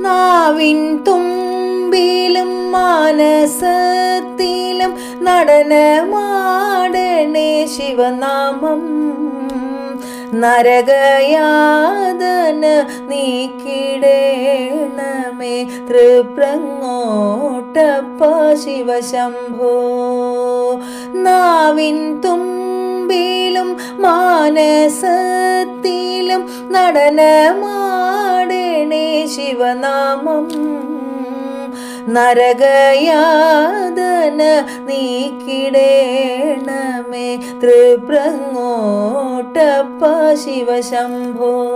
നാവിൻ തുമ്പിലും മാനസത്തിലും നടനമാടണേ ശിവനാമം. നരകയാതന നീക്കിടേണമേ തൃപ്രങ്ങോട്ടപ്പ ശിവശംഭോ. നാവിൻ തുമ്പിലും മാനസത്തിലും നടനമാടണേ ശിവനാമം നരകയാദന നീക്കിടേണമേ. തൃപ്രങ്ങോട്ടപ്പ ശിവശംഭോ.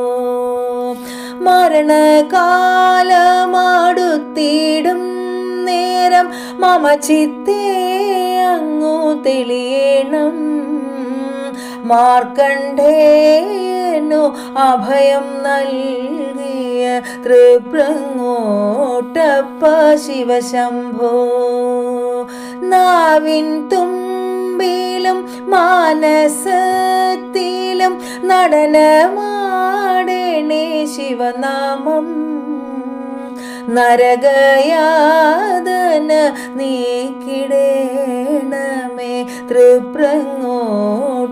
മരണകാലമാടുത്തിടും നേരം മമ ചിത്തേ അങ്ങു തെളിയണം. മാർക്കണ്ഡേയനു അഭയം നൽകിയ തൃപ്രങ്ങോട്ടപ്പ ശിവശംഭോ. നാവിൻ തുമ്പിലും മാനസത്തിലും നടനമാടണേ ശിവനാമം. നരകയാതന നീക്കിടേണമേ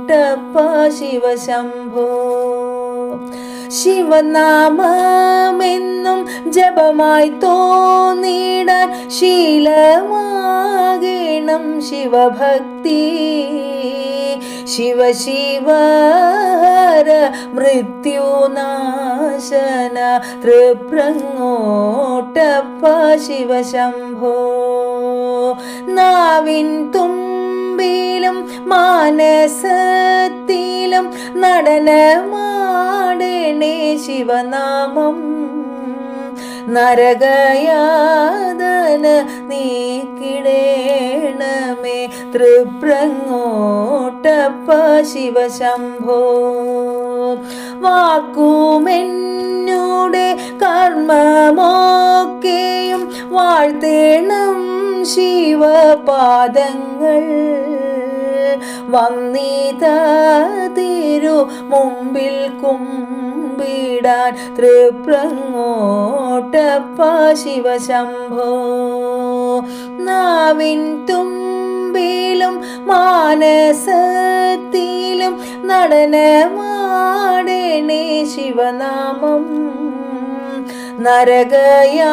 തൃപ്രങ്ങോട്ടപ്പ ശിവശംഭോ. ശിവനാമമെന്നും ജപമായി തോന്നിടാൻ ശീലമാകണം ശിവഭക്തി. ശിവ ശിവര മൃത്യുനാശന തൃപ്രങ്ങോട്ടപ്പ ശിവശംഭോ. നാവിൻ തുമ്പിലും മാനസത്തിലും നടനമാടണേ ശിവനാമം. നരകയാതന നീക്കിടേണമേ തൃപ്രങ്ങോട്ടപ്പ ശിവശംഭോ. വാക്കുമെന്നൂടെ കർമ്മമൊക്കെയും വാഴ്ത്തേണം ശിവപാദങ്ങൾ. വന്നീത മുമ്പിൽ കുമ്പിടാൻ തൃപ്രങ്ങോട്ടപ്പ ശിവശംഭോ. നാവിൻ തുമ്പിലും മാനസത്തിലും നടനമാടണേ ശിവനാമം. നരകയാതന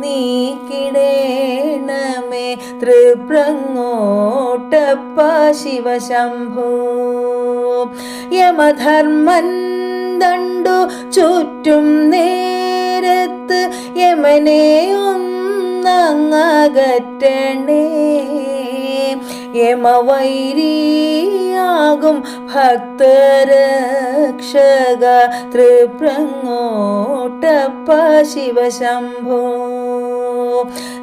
നീക്കിടേണമേ തൃപ്രങ്ങോട്ടപ്പ ശിവശംഭോ. യമധർമ്മൻ ദണ്ടു ചുറ്റും നേരത്ത് യമനെ ഒന്നങ്ങകറ്റണേ യമവൈരിയാകും ഭക്തരക്ഷക തൃപ്രങ്ങോട്ടപ്പ ശിവശംഭോ.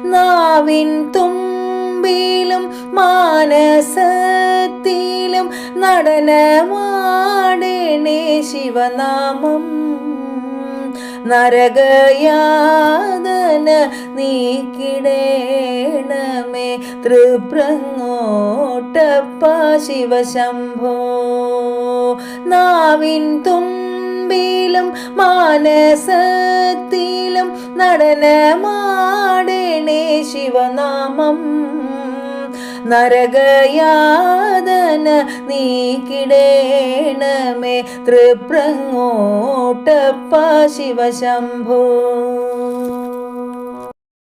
നാവിൻ തുമ്പിലും മാനസത്തിലും നടനമാടേണേ ശിവനാമം. നരകയാതന നീക്കിടേണമേ. തൃപ്രങ്ങോട്ടപ്പ ശിവശംഭോ. നാവിൻ തുമ്പിലും മാനസത്തിലും നടനമാടണേ ശിവനാമം. നരകയാതന മേ തൃപ്രങ്ങോട്ടപ്പ ശിവശംഭോ.